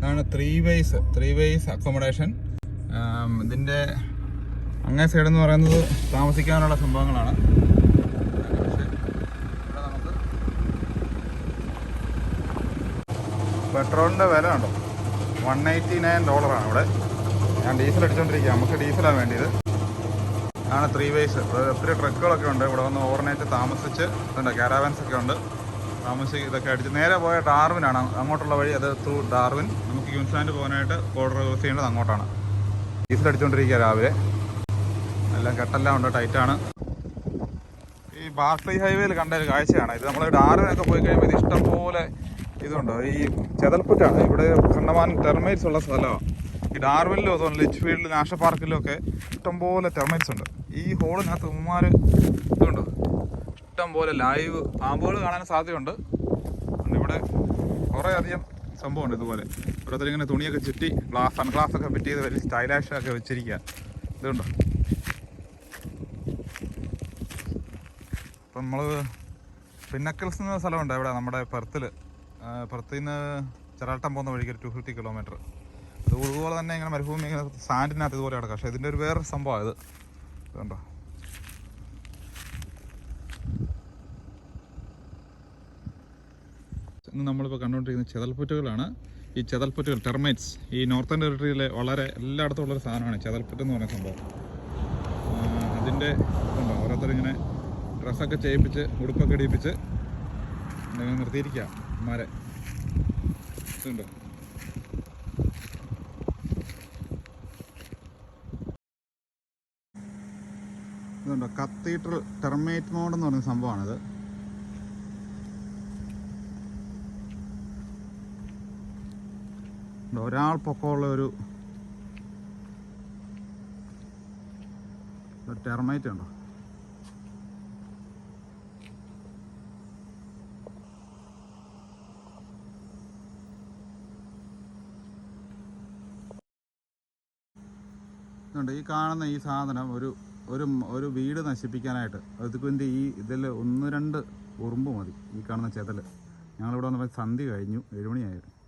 ഇതാണ് three ways three ways accommodation ഇതിന്റെ അങ്ങേ സൈഡ് എന്ന് പറയുന്നത് താമസിക്കാനുള്ള സംഭവങ്ങളാണ്. പെട്രോളിന്റെ വില ഉണ്ടോ വൺ എയ്റ്റി നയൻ ഡോളറാണ് ഇവിടെ ഞാൻ ഡീസൽ അടിച്ചുകൊണ്ടിരിക്കുക നമുക്ക് ഡീസലാണ് വേണ്ടിയത്. ആണ് ത്രീ വേസ് ഒത്തിരി ട്രക്കുകളൊക്കെ ഉണ്ട്. ഇവിടെ വന്ന് ഓവർനൈറ്റ് താമസിച്ച് ഉണ്ട് കാരാവൻസ് ഒക്കെ ഉണ്ട്. താമസിച്ച് ഇതൊക്കെ അടിച്ച് നേരെ പോയ ഡാർവിനാണ്. അങ്ങോട്ടുള്ള വഴി അത് ത്രൂ ഡാർവിൻ. നമുക്ക് ക്യൂൻസ്ലാൻഡ് പോകാനായിട്ട് ബോർഡർ ക്രോസ് ചെയ്യേണ്ടത് അങ്ങോട്ടാണ്. ഡീസൽ അടിച്ചുകൊണ്ടിരിക്കുക രാവിലെ. എല്ലാം കെട്ടെല്ലാം ഉണ്ട് ടൈറ്റാണ്. ഈ ബാർക്ലി ഹൈവേയിൽ കണ്ട ഒരു കാഴ്ചയാണ്. ഇത് നമ്മൾ ഡാർവിനൊക്കെ പോയി കഴിയുമ്പോൾ ഇത് ഇഷ്ടംപോലെ ഇതുണ്ട്. ഈ ചെതൽപ്പുറ്റാണ്. ഇവിടെ കണ്ടമാൻ ടെർമൈറ്റ്സ് ഉള്ള സ്ഥലമാണ് ഈ ഡാർവിനിലും അതുപോലെ ലിച്ച് ഫീൽഡ് നാഷണൽ പാർക്കിലും ഒക്കെ ഇഷ്ടംപോലെ ടെർമൈറ്റ്സ് ഉണ്ട്. ഈ ഹോളിനകത്ത് ഉമ്മാർ ഇതുണ്ട്. ഇഷ്ടംപോലെ ലൈവ് പാമ്പുകൾ കാണാൻ സാധ്യതയുണ്ട്. ഇവിടെ കുറേ അധികം സംഭവമുണ്ട് ഇതുപോലെ. ഓരോരുത്തർ ഇങ്ങനെ തുണിയൊക്കെ ചുറ്റി ഗ്ലാസ് സൺഗ്ലാസ് ഒക്കെ ഫിറ്റ് ചെയ്ത് വലിയ സ്റ്റൈലാഷ് ഒക്കെ വെച്ചിരിക്കുക ഇതുണ്ടോ? അപ്പം നമ്മൾ പിന്നക്കിൾസ് എന്ന സ്ഥലമുണ്ട് ഇവിടെ നമ്മുടെ പെർത്തിൽ പെർത്തിൽ നിന്ന് ചെറാട്ടം പോകുന്ന വഴിക്ക് ഒരു ടു ഫിഫ്റ്റി കിലോമീറ്റർ അതുപോലെ തന്നെ ഇങ്ങനെ മരുഭൂമി ഇങ്ങനെ സാൻഡിനകത്ത് ഇതുപോലെ കിടക്കാം. പക്ഷേ ഇതിന്റെ ഒരു വേറെ സംഭവമാണ് ഇത്. ഇതുണ്ടോ? ഇന്ന് നമ്മളിപ്പോൾ കണ്ടുകൊണ്ടിരിക്കുന്ന ചെതൽപ്പുറ്റുകളാണ്. ഈ ചെതൽപ്പുറ്റുകൾ ടെർമൈറ്റ്സ് ഈ നോർത്തേൺ ടെറിട്ടറിയിലെ വളരെ എല്ലായിടത്തും ഉള്ളൊരു സാധനമാണ് ചെതൽപ്പുറ്റ് എന്ന് പറയുന്ന സംഭവം. അതിന്റെ ഇതുണ്ടോ? ഓരോരുത്തരിങ്ങനെ ഡ്രസ്സൊക്കെ ചെയ്യിപ്പിച്ച് ഉടുപ്പൊക്കെ ഇടിയിപ്പിച്ച് ഇങ്ങനെ നിർത്തിയിരിക്കുക അമ്മമാരെ ഇതുണ്ടോ? ഇതുണ്ടോ? കത്തീഡ്രൽ ടെർമേറ്റ് മോഡ് എന്ന് പറയുന്ന സംഭവമാണിത്. ഒരാൾ പൊക്കമുള്ള ഒരു ടെർമൈറ്റ് ഉണ്ടോ? ഈ കാണുന്ന ഈ സാധനം ഒരു ഒരു ഒരു വീട് നശിപ്പിക്കാനായിട്ട്. അതുകൊണ്ട് ഈ ഇതിൽ ഒന്ന് രണ്ട് ഉറുമ്പ് മതി. ഈ കാണുന്ന ചെതൽ ഞങ്ങളിവിടെ വന്നപ്പോൾ സന്ധി കഴിഞ്ഞു. ഏഴുമണിയായിരുന്നു